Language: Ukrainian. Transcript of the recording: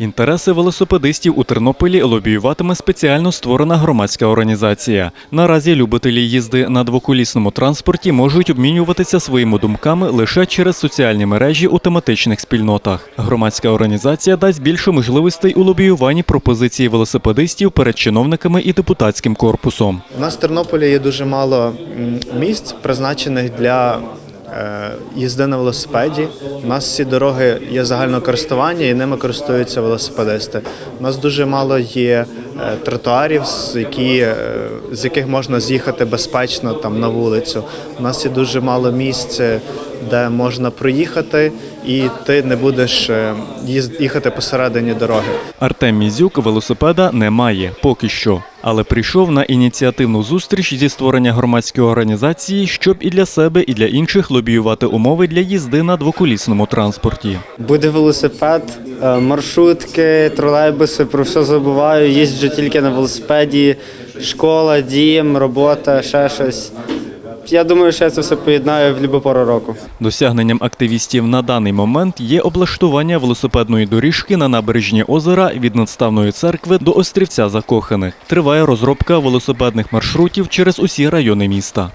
інтереси велосипедистів у Тернополі лобіюватиме спеціально створена громадська організація. Наразі любителі їзди на двоколісному транспорті можуть обмінюватися своїми думками лише через соціальні мережі у тематичних спільнотах. Громадська організація дасть більше можливостей у лобіюванні пропозиції велосипедистів перед чиновниками і депутатським корпусом. У нас в Тернополі є дуже мало місць, призначених для їзди на велосипеді. У нас всі дороги є загального користування і ними користуються велосипедисти. У нас дуже мало є е, тротуарів, які, е, з яких можна з'їхати безпечно там, на вулицю. У нас є дуже мало місць, е, де можна проїхати, і ти не будеш е, їхати посередині дороги. Артем Мізюк велосипеда не має поки що, але прийшов на ініціативну зустріч зі створення громадської організації, щоб і для себе, і для інших лобіювати умови для їзди на двоколісному транспорті. Буде велосипед, е, маршрутки, тролейбуси, про все забуваю. Їжджу тільки на велосипеді, школа, дім, робота, ще щось. Я думаю, що я це все поєднаю в будь-яку пору року. Досягненням активістів на даний момент є облаштування велосипедної доріжки на набережні озера від надставної церкви до острівця закоханих. Триває розробка велосипедних маршрутів через усі райони міста.